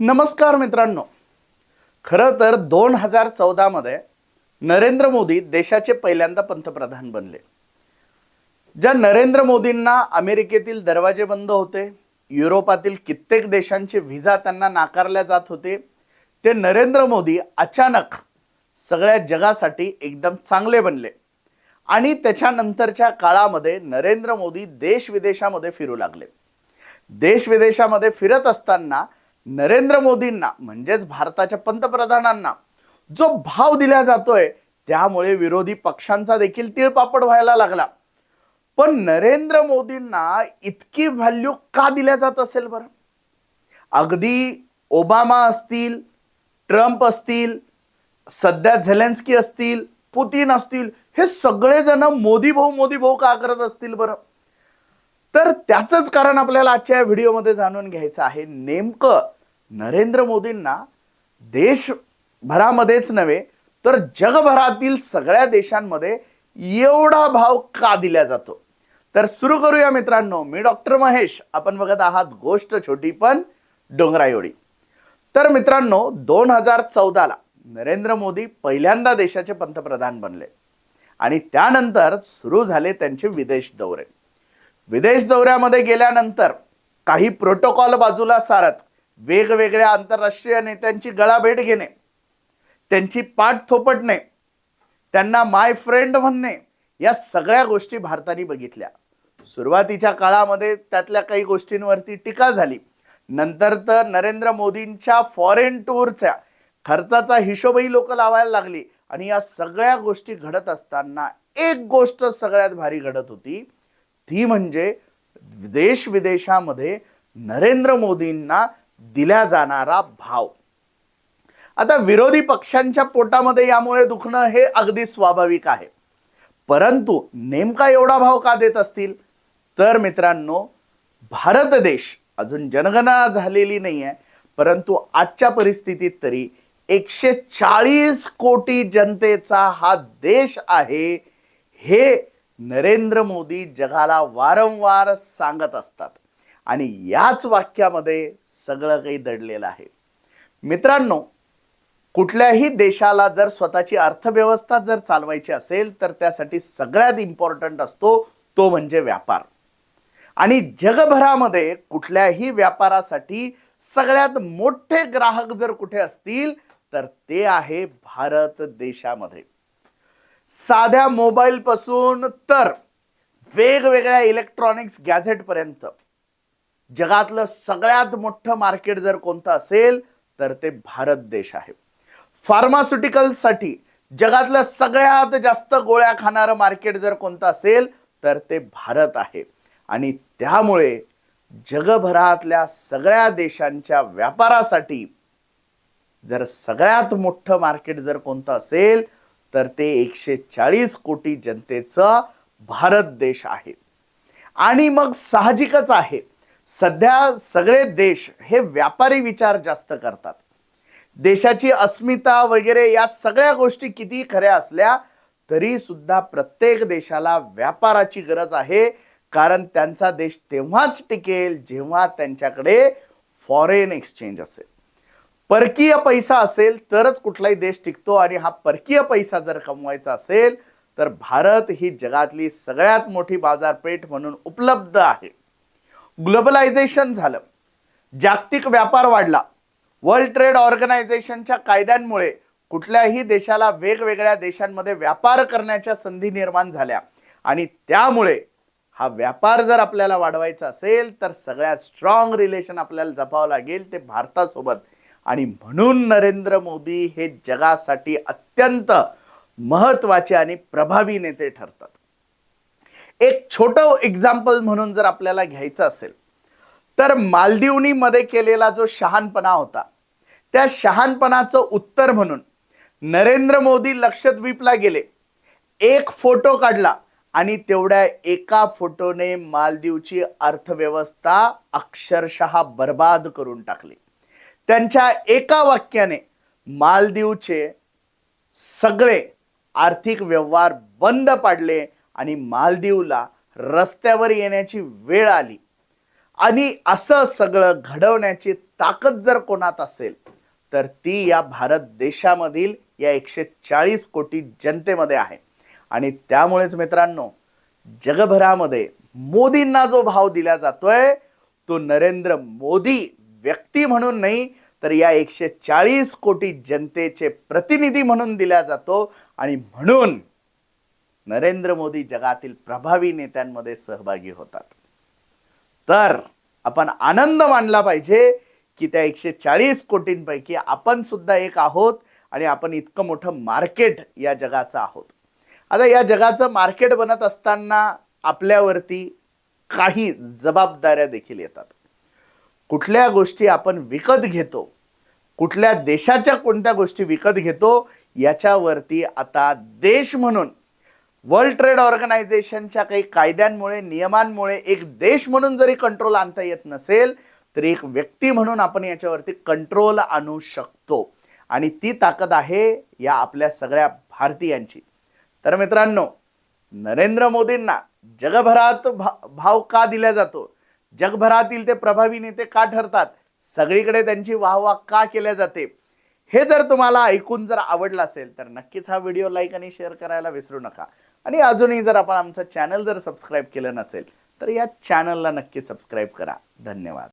नमस्कार मित्रांनो. खरं तर दोन हजार चौदामध्ये नरेंद्र मोदी देशाचे पहिल्यांदा पंतप्रधान बनले. ज्या नरेंद्र मोदींना अमेरिकेतील दरवाजे बंद होते युरोपातील कित्येक देशांचे व्हिसा त्यांना नाकारल्या जात होते ते नरेंद्र मोदी अचानक सगळ्या जगासाठी एकदम चांगले बनले. आणि त्याच्यानंतरच्या काळामध्ये नरेंद्र मोदी देश विदेशामध्ये फिरू लागले. देश विदेशामध्ये फिरत असताना नरेंद्र मोदींना म्हणजेच भारताच्या पंतप्रधानांना जो भाव दिला जातोय त्यामुळे विरोधी पक्षांचा देखील तिळपापड व्हायला लागला. पण नरेंद्र मोदींना इतकी व्हॅल्यू का दिल्या जात असेल बरं? अगदी ओबामा असतील ट्रम्प असतील सध्या झेलेन्स्की असतील पुतीन असतील हे सगळेजण मोदी भाऊ मोदी भाऊ का करत असतील बरं? तर त्याचंच कारण आपल्याला आजच्या व्हिडिओमध्ये जाणून घ्यायचं आहे. नेमकं नरेंद्र मोदींना देशभरामध्येच नव्हे तर जगभरातील सगळ्या देशांमध्ये एवढा भाव का दिला जातो? तर सुरू करूया मित्रांनो. मी डॉक्टर महेश. आपण बघत आहात गोष्ट छोटी पण डोंगरा एवढी. तर मित्रांनो दोन हजार चौदाला नरेंद्र मोदी पहिल्यांदा देशाचे पंतप्रधान बनले. आणि त्यानंतर सुरू झाले त्यांचे विदेश दौरे. विदेश दौऱ्यामध्ये गेल्यानंतर काही प्रोटोकॉल बाजूला सारत वेगवेगळ्या आंतरराष्ट्रीय नेत्यांची गळाभेट घेणे त्यांची पाठ थोपटणे त्यांना माय फ्रेंड म्हणणे या सगळ्या गोष्टी भारताने बघितल्या. सुरुवातीच्या काळामध्ये त्यातल्या काही गोष्टींवरती टीका झाली. नंतर तर नरेंद्र मोदींच्या फॉरेन टूरच्या खर्चाचा हिशोबही लोक लावायला लागली आणि या सगळ्या गोष्टी घडत असताना एक गोष्ट सगळ्यात भारी घडत होती. ती म्हणजे देश विदेशामध्ये नरेंद्र मोदींना दिला जाणारा भाव. आता विरोधी पक्षांच्या पोटामध्ये यामुळे दुखणं हे अगदी स्वाभाविक आहे. परंतु नेमका एवढा भाव का देत असतील? तर मित्रांनो भारत देश अजून जनगणना झालेली नाही आहे परंतु आजच्या परिस्थितीत तरी एकशे चाळीस कोटी जनतेचा हा देश आहे हे नरेंद्र मोदी जगाला वारंवार सांगत असतात. आणि याच वाक्यामध्ये सगळं काही दडलेलं आहे. मित्रांनो कुठल्याही देशाला जर स्वतःची अर्थव्यवस्था जर चालवायची असेल तर त्यासाठी सगळ्यात इम्पॉर्टंट असतो तो म्हणजे व्यापार. आणि जगभरामध्ये कुठल्याही व्यापारासाठी सगळ्यात मोठे ग्राहक जर कुठे असतील तर ते आहे भारत देशामध्ये. साध्या मोबाईलपासून तर वेगवेगळ्या इलेक्ट्रॉनिक्स गॅझेटपर्यंत जगातलं सगळ्यात मोठं मार्केट जर कोणतं असेल तर ते भारत देश आहे. फार्मास्युटिकलसाठी जगातलं सगळ्यात जास्त गोळ्या खाणारं मार्केट जर कोणतं असेल तर ते भारत आहे. आणि त्यामुळे जगभरातल्या सगळ्या देशांच्या व्यापारासाठी जर सगळ्यात मोठं मार्केट जर कोणतं असेल तर ते एकशे चाळीस कोटी जनतेचं भारत देश आहे. आणि मग साहजिकच आहे सध्या सगळे देश हे व्यापारी विचार जास्त करतात. देशाची अस्मिता वगैरे या सगळ्या गोष्टी किती खऱ्या असल्या तरी सुद्धा प्रत्येक देशाला व्यापाराची गरज आहे. कारण त्यांचा देश तेव्हाच टिकेल जेव्हा त्यांच्याकडे फॉरेन एक्सचेंज असेल. परकीय पैसा असेल तरच कुठलाही देश टिकतो आणि हा परकीय पैसा जर कमवायचा असेल तर भारत ही जगातली सगळ्यात मोठी बाजारपेठ म्हणून उपलब्ध आहे. ग्लोबलायझेशन झालं. जागतिक व्यापार वाढला. वर्ल्ड ट्रेड ऑर्गनायझेशनच्या कायद्यांमुळे कुठल्याही देशाला वेगवेगळ्या देशांमध्ये व्यापार करण्याच्या संधी निर्माण झाल्या. आणि त्यामुळे हा व्यापार जर आपल्याला वाढवायचा असेल तर सगळ्यात स्ट्रॉंग रिलेशन आपल्याला जपावं लागेल ते भारतासोबत. आणि म्हणून नरेंद्र मोदी हे जगासाठी अत्यंत महत्त्वाचे आणि प्रभावी नेते ठरतात. एक छोटं एक्झाम्पल म्हणून जर आपल्याला घ्यायचं असेल तर मालदीवनीमध्ये केलेला जो शहानपणा होता त्या शहानपणाचं उत्तर म्हणून नरेंद्र मोदी लक्षद्वीपला गेले. एक फोटो काढला आणि तेवढ्या एका फोटोने मालदीवची अर्थव्यवस्था अक्षरशः बर्बाद करून टाकली. त्यांच्या एका वाक्याने मालदीवचे सगळे आर्थिक व्यवहार बंद पाडले आणि मालदीवला रस्त्यावर येण्याची वेळ आली. आणि असं सगळं घडवण्याची ताकद जर कोणात असेल तर ती या भारत देशामधील या एकशे चाळीस कोटी जनतेमध्ये आहे. आणि त्यामुळेच मित्रांनो जगभरामध्ये मोदींना जो भाव दिला जातोय तो नरेंद्र मोदी व्यक्ती म्हणून नाही तर या एकशे चाळीस कोटी जनतेचे प्रतिनिधी म्हणून दिला जातो. आणि म्हणून नरेंद्र मोदी जगातील प्रभावी नेत्यांमध्ये सहभागी होतात. तर आपण आनंद मानला पाहिजे की त्या एकशे चाळीस कोटींपैकी आपण सुद्धा एक आहोत आणि आपण इतकं मोठं मार्केट या जगाचं आहोत. आता या जगाचं मार्केट बनत असताना आपल्यावरती काही जबाबदाऱ्या देखील येतात. कुठल्या गोष्टी आपण विकत घेतो कुठल्या देशाच्या कोणत्या गोष्टी विकत घेतो याच्यावरती आता देश म्हणून वर्ल्ड ट्रेड ऑर्गनायझेशनच्या काही कायद्यांमुळे नियमांमुळे एक देश म्हणून जरी कंट्रोल आणता येत नसेल तरी एक व्यक्ती म्हणून आपण याच्यावरती कंट्रोल आणू शकतो. आणि ती ताकद आहे या आपल्या सगळ्या भारतीयांची. तर मित्रांनो नरेंद्र मोदींना जगभरात भा- भाव का दिला जातो? जगभरातील ते प्रभावी नेते का ठरतात? सगळीकडे त्यांची वाहवा का केल्या जाते? हे जर तुम्हाला ऐकून जर आवडलं असेल तर नक्कीच हा व्हिडिओ लाईक आणि शेअर करायला विसरू नका. आणि अजूनही जर आपण आमचं चॅनल जर सबस्क्राईब केलं नसेल तर या चॅनलला नक्की सबस्क्राईब करा. धन्यवाद.